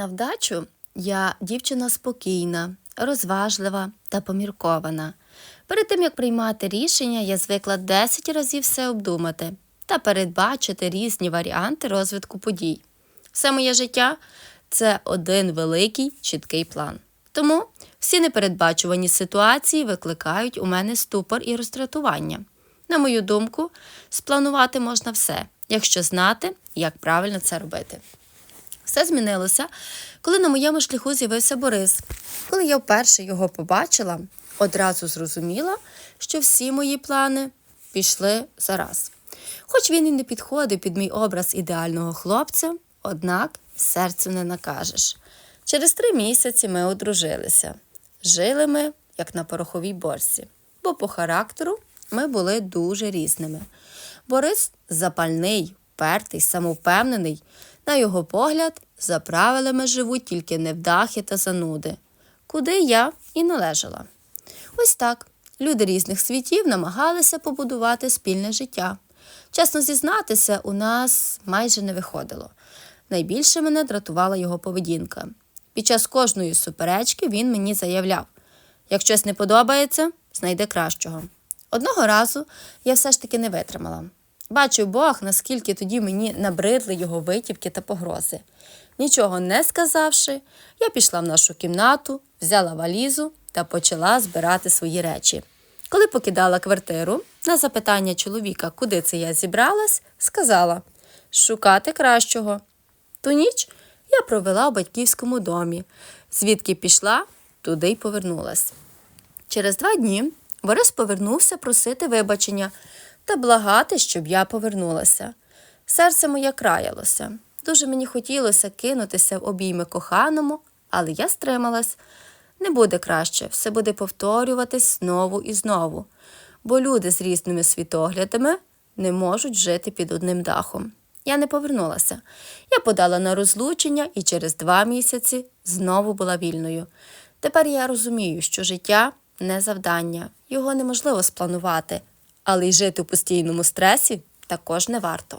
На вдачу я дівчина спокійна, розважлива та поміркована. Перед тим як приймати рішення, я звикла 10 разів все обдумати та передбачити різні варіанти розвитку подій. Все моє життя це один великий чіткий план. Тому всі непередбачувані ситуації викликають у мене ступор і роздратування. На мою думку, спланувати можна все, якщо знати, як правильно це робити. Все змінилося, коли на моєму шляху з'явився Борис. Коли я вперше його побачила, одразу зрозуміла, що всі мої плани пішли зараз. Хоч він і не підходив під мій образ ідеального хлопця, однак серцю не накажеш. Через три місяці ми одружилися. Жили ми, як на пороховій борсі, бо по характеру ми були дуже різними. Борис запальний, пертий, самовпевнений. На його погляд, за правилами живуть тільки невдахи та зануди, куди я і належала. Ось так люди різних світів намагалися побудувати спільне життя. Чесно зізнатися, у нас майже не виходило. Найбільше мене дратувала його поведінка. Під час кожної суперечки він мені заявляв: як щось не подобається, знайди кращого. Одного разу я все ж таки не витримала. Бачив Бог, наскільки тоді мені набридли його витівки та погрози. Нічого не сказавши, я пішла в нашу кімнату, взяла валізу та почала збирати свої речі. Коли покидала квартиру, на запитання чоловіка, куди це я зібралась, сказала шукати кращого. Ту ніч я провела у батьківському домі, звідки пішла, туди й повернулась. Через два дні Борис повернувся просити вибачення та благати, щоб я повернулася. Серце моє краялося. Дуже мені хотілося кинутися в обійми коханому, але я стрималась. Не буде краще, все буде повторюватись знову і знову, бо люди з різними світоглядами не можуть жити під одним дахом. Я не повернулася. Я подала на розлучення і через два місяці знову була вільною. Тепер я розумію, що життя не завдання, його неможливо спланувати, але й жити у постійному стресі також не варто.